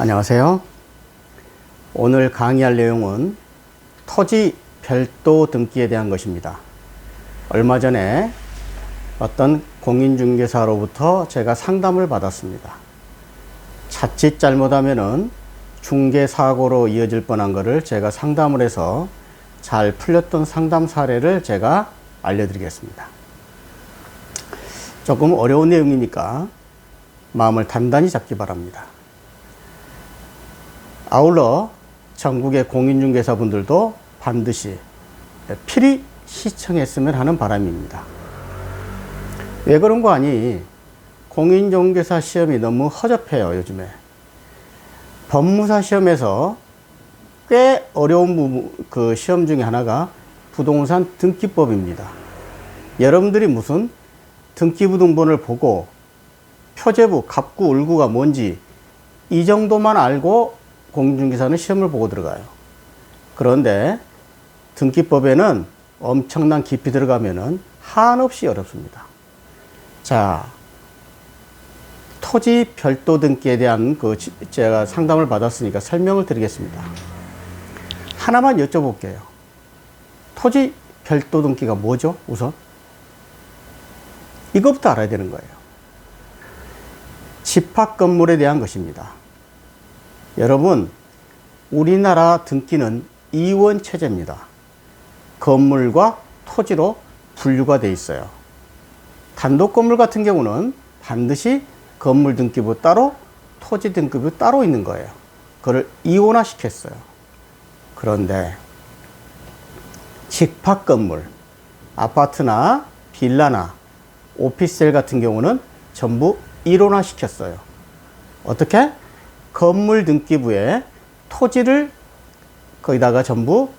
안녕하세요. 오늘 강의할 내용은 토지 별도 등기에 대한 것입니다. 얼마 전에 어떤 공인중개사로부터 제가 상담을 받았습니다. 자칫 잘못하면은 중개사고로 이어질 뻔한 것을 제가 상담을 해서 잘 풀렸던 상담 사례를 제가 알려드리겠습니다. 조금 어려운 내용이니까 마음을 단단히 잡기 바랍니다. 아울러 전국의 공인중개사분들도 반드시 필히 시청했으면 하는 바람입니다. 왜 그런 거 아니? 공인중개사 시험이 너무 허접해요, 요즘에. 법무사 시험에서 꽤 어려운 부분, 그 시험 중에 하나가 부동산 등기법입니다. 여러분들이 무슨 등기부등본을 보고 표제부, 갑구, 을구가 뭔지 이 정도만 알고 공인중개사는 시험을 보고 들어가요. 그런데 등기법에는 엄청난 깊이 들어가면은 한없이 어렵습니다. 자, 토지 별도 등기에 대한 그 지- 제가 상담을 받았으니까 설명을 드리겠습니다. 하나만 여쭤볼게요. 토지 별도 등기가 뭐죠? 우선 이것부터 알아야 되는 거예요. 집합 건물에 대한 것입니다. 여러분, 우리나라 등기는 이원 체제입니다. 건물과 토지로 분류가 돼 있어요. 단독 건물 같은 경우는 반드시 건물 등기부 따로 토지 등기부 따로 있는 거예요. 그걸 이원화 시켰어요. 그런데 집합 건물, 아파트나 빌라나 오피스텔 같은 경우는 전부 일원화 시켰어요. 어떻게? 건물 등기부에 토지를 거기다가 전부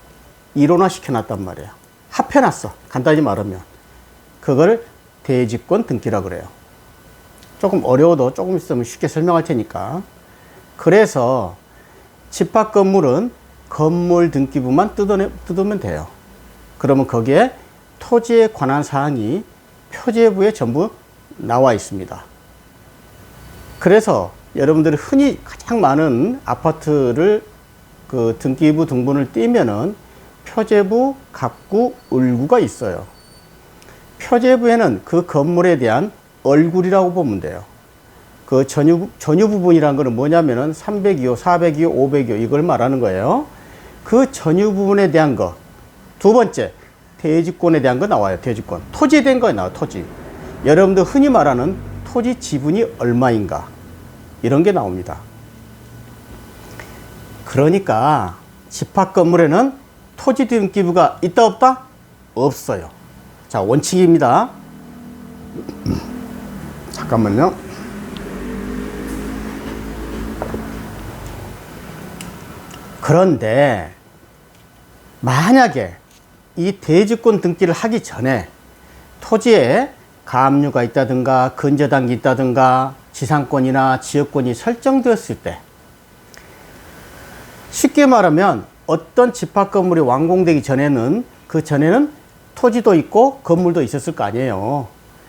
일원화 시켜놨단 말이에요. 합해놨어. 간단히 말하면. 그걸 대지권 등기라 그래요. 조금 어려워도 조금 있으면 쉽게 설명할 테니까. 그래서 집합 건물은 건물 등기부만 뜯어내, 뜯으면 돼요. 그러면 거기에 토지에 관한 사항이 표제부에 전부 나와 있습니다. 그래서 여러분들이 흔히 가장 많은 아파트를 그 등기부 등본을 띄면은 표제부, 갑구, 을구가 있어요. 표제부에는 그 건물에 대한 얼굴이라고 보면 돼요. 그 전유, 전유 부분이란 거는 뭐냐면은 302호, 402호, 502호 이걸 말하는 거예요. 그 전유 부분에 대한 거. 두 번째, 대지권에 대한 거 나와요. 대지권. 토지에 대한 거 나와요. 토지. 여러분들 흔히 말하는 토지 지분이 얼마인가. 이런 게 나옵니다. 그러니까 집합 건물에는 토지 등기부가 있다 없다? 없어요. 자, 원칙입니다. 잠깐만요. 그런데 만약에 이 대지권 등기를 하기 전에 토지에 가압류가 있다든가 근저당이 있다든가 지상권이나 지역권이 설정되었을 때 쉽게 말하면 어떤 집합 건물이 완공되기 전에는 그 전에는 토지도 있고 건물도 있었을 거 아니에요.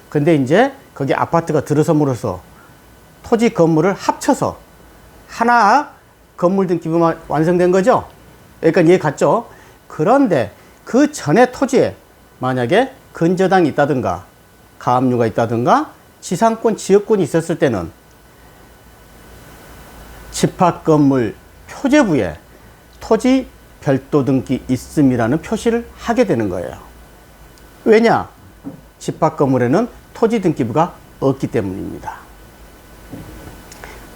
근데 이제 거기 아파트가 들어섬으로써 토지 건물을 합쳐서 하나 건물 등기부만 완성된 거죠. 그러니까 이해 갔죠. 그런데 그 전에 토지에 만약에 근저당이 있다든가 가압류가 있다든가 지상권 지역권이 있었을 때는 집합 건물 표제부에 토지 별도 등기 있음이라는 표시를 하게 되는 거예요. 왜냐? 집합 건물에는 토지 등기부가 없기 때문입니다.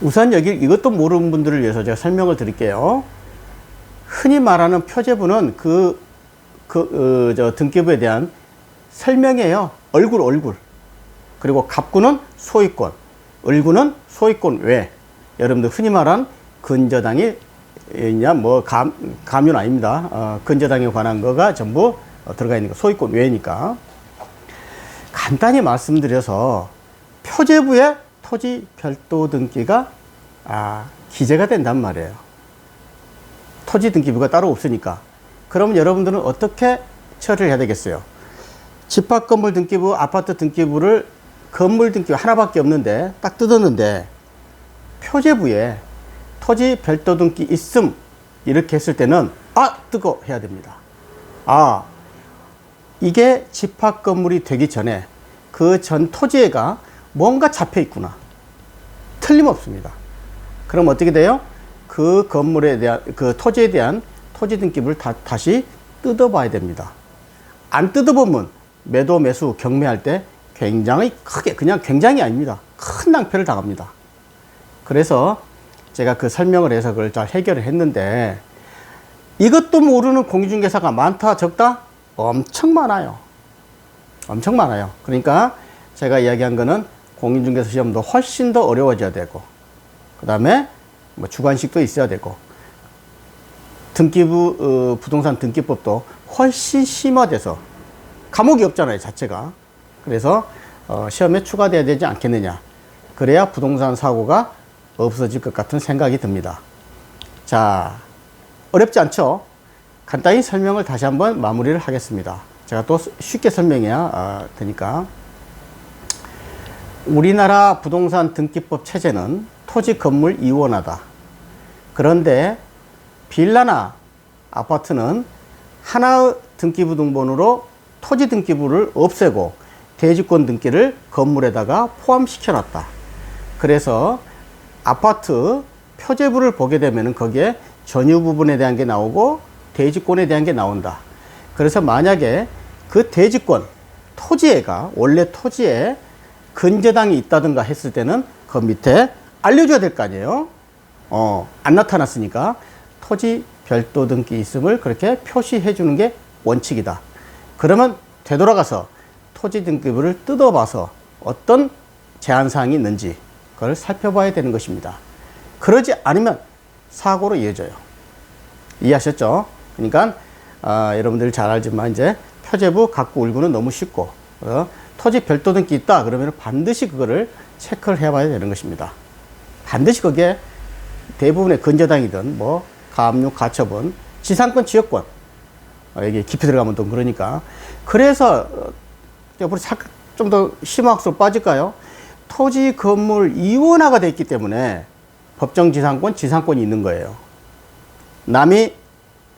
우선 여기 이것도 모르는 분들을 위해서 제가 설명을 드릴게요. 흔히 말하는 표제부는 그, 그, 어, 저 등기부에 대한 설명이에요. 얼굴, 얼굴. 그리고 갑구는 소유권, 을구는 소유권 외. 여러분들 흔히 말한 근저당이 있냐, 뭐, 감, 감유는 아닙니다. 어, 근저당에 관한 거가 전부 어, 들어가 있는 거, 소유권 외니까. 간단히 말씀드려서 표제부에 토지 별도 등기가 아, 기재가 된단 말이에요. 토지 등기부가 따로 없으니까. 그러면 여러분들은 어떻게 처리를 해야 되겠어요? 집합 건물 등기부, 아파트 등기부를 건물 등기부 하나밖에 없는데 딱 뜯었는데 표제부에 토지 별도 등기 있음 이렇게 했을 때는 아 뜨거 해야 됩니다. 아 이게 집합 건물이 되기 전에 그 전 토지에가 뭔가 잡혀 있구나. 틀림없습니다. 그럼 어떻게 돼요? 그 건물에 대한 그 토지에 대한 토지 등기부를 다, 다시 뜯어봐야 됩니다. 안 뜯어보면 매도 매수 경매할 때 굉장히 크게 그냥 굉장히 아닙니다. 큰 낭패를 당합니다. 그래서 제가 그 설명을 해서 그걸 잘 해결을 했는데 이것도 모르는 공인중개사가 많다 적다 엄청 많아요. 엄청 많아요. 그러니까 제가 이야기한 거는 공인중개사 시험도 훨씬 더 어려워져야 되고 그 다음에 뭐 주관식도 있어야 되고 등기부 어, 부동산 등기법도 훨씬 심화돼서 감옥이 없잖아요 자체가 그래서 어, 시험에 추가돼야 되지 않겠느냐. 그래야 부동산 사고가 없어질 것 같은 생각이 듭니다. 자 어렵지 않죠? 간단히 설명을 다시 한번 마무리를 하겠습니다. 제가 또 쉽게 설명해야 어, 되니까. 우리나라 부동산 등기법 체제는 토지 건물 이원화다. 그런데 빌라나 아파트는 하나의 등기부 등본으로 토지 등기부를 없애고 대지권 등기를 건물에다가 포함시켜 놨다. 그래서 아파트 표제부를 보게 되면 거기에 전유 부분에 대한 게 나오고 대지권에 대한 게 나온다. 그래서 만약에 그 대지권 토지에가 원래 토지에 근저당이 있다든가 했을 때는 그 밑에 알려줘야 될 거 아니에요. 어, 안 나타났으니까 토지 별도 등기 있음을 그렇게 표시해 주는 게 원칙이다. 그러면 되돌아가서 토지 등기부를 뜯어봐서 어떤 제한사항이 있는지 그걸 살펴봐야 되는 것입니다. 그러지 않으면 사고로 이어져요. 이해하셨죠? 그러니까 아, 여러분들 잘 알지만 이제 표제부 갖고 울고는 너무 쉽고 어, 토지 별도 등기 있다 그러면 반드시 그거를 체크를 해봐야 되는 것입니다. 반드시 그게 대부분의 근저당이든 뭐 가압류, 가처분, 지상권, 지역권 어, 여기 깊이 들어가면 또 그러니까 그래서 옆으로 좀더 심화학으로 빠질까요? 토지 건물 이원화가 됐기 때문에 법정 지상권, 지상권이 있는 거예요. 남이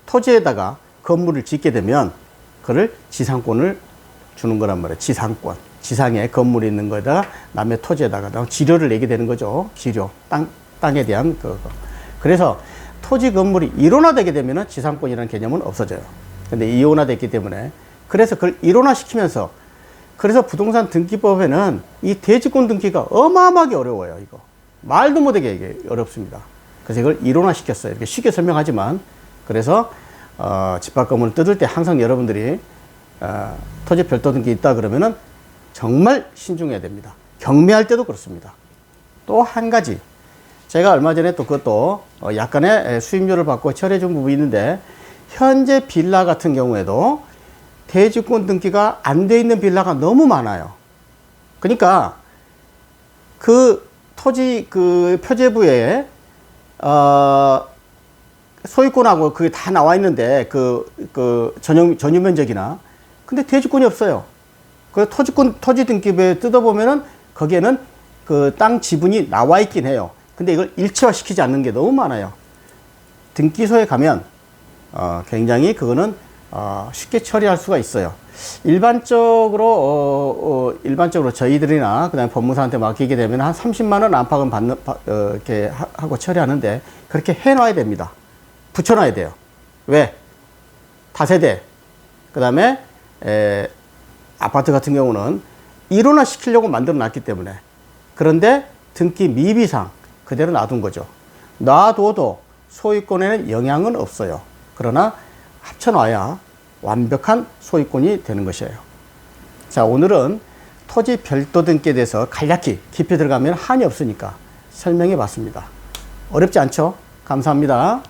토지에다가 건물을 짓게 되면 그를 지상권을 주는 거란 말이에요. 지상권. 지상에 건물이 있는 거에다가 남의 토지에다가 지료를 내게 되는 거죠. 지료. 땅, 땅에 대한 그거. 그래서 토지 건물이 일원화되게 되면 지상권이라는 개념은 없어져요. 근데 이원화됐기 때문에 그래서 그걸 일원화시키면서 그래서 부동산 등기법에는 이 대지권 등기가 어마어마하게 어려워요. 이거. 말도 못하게 이게 어렵습니다. 그래서 이걸 일원화시켰어요. 이렇게 쉽게 설명하지만 그래서 어, 집합건물을 뜯을 때 항상 여러분들이 어, 토지 별도 등기 있다 그러면은 정말 신중해야 됩니다. 경매할 때도 그렇습니다. 또 한 가지 제가 얼마 전에 또 그것도 어, 약간의 수임료를 받고 처리해 준 부분이 있는데 현재 빌라 같은 경우에도 대지권 등기가 안 돼 있는 빌라가 너무 많아요. 그러니까 그 토지 그 표제부에 어 소유권하고 그게 다 나와 있는데 그, 그 전용, 전유 면적이나 근데 대지권이 없어요. 그 토지권, 토지 등기부에 뜯어 보면은 거기에는 그 땅 지분이 나와 있긴 해요. 근데 이걸 일체화 시키지 않는 게 너무 많아요. 등기소에 가면 어, 굉장히 그거는 어, 쉽게 처리할 수가 있어요. 일반적으로 어, 어, 일반적으로 저희들이나 그다음에 법무사한테 맡기게 되면 한 30만 원 안팎은 받는 어, 이렇게 하고 처리하는데 그렇게 해놔야 됩니다. 붙여놔야 돼요. 왜? 다세대. 그 다음에, 아파트 같은 경우는 일원화 시키려고 만들어 놨기 때문에. 그런데 등기 미비상 그대로 놔둔 거죠. 놔둬도 소유권에는 영향은 없어요. 그러나 합쳐놔야 완벽한 소유권이 되는 것이에요. 자, 오늘은 토지 별도 등기에 대해서 간략히 깊이 들어가면 한이 없으니까 설명해 봤습니다. 어렵지 않죠? 감사합니다.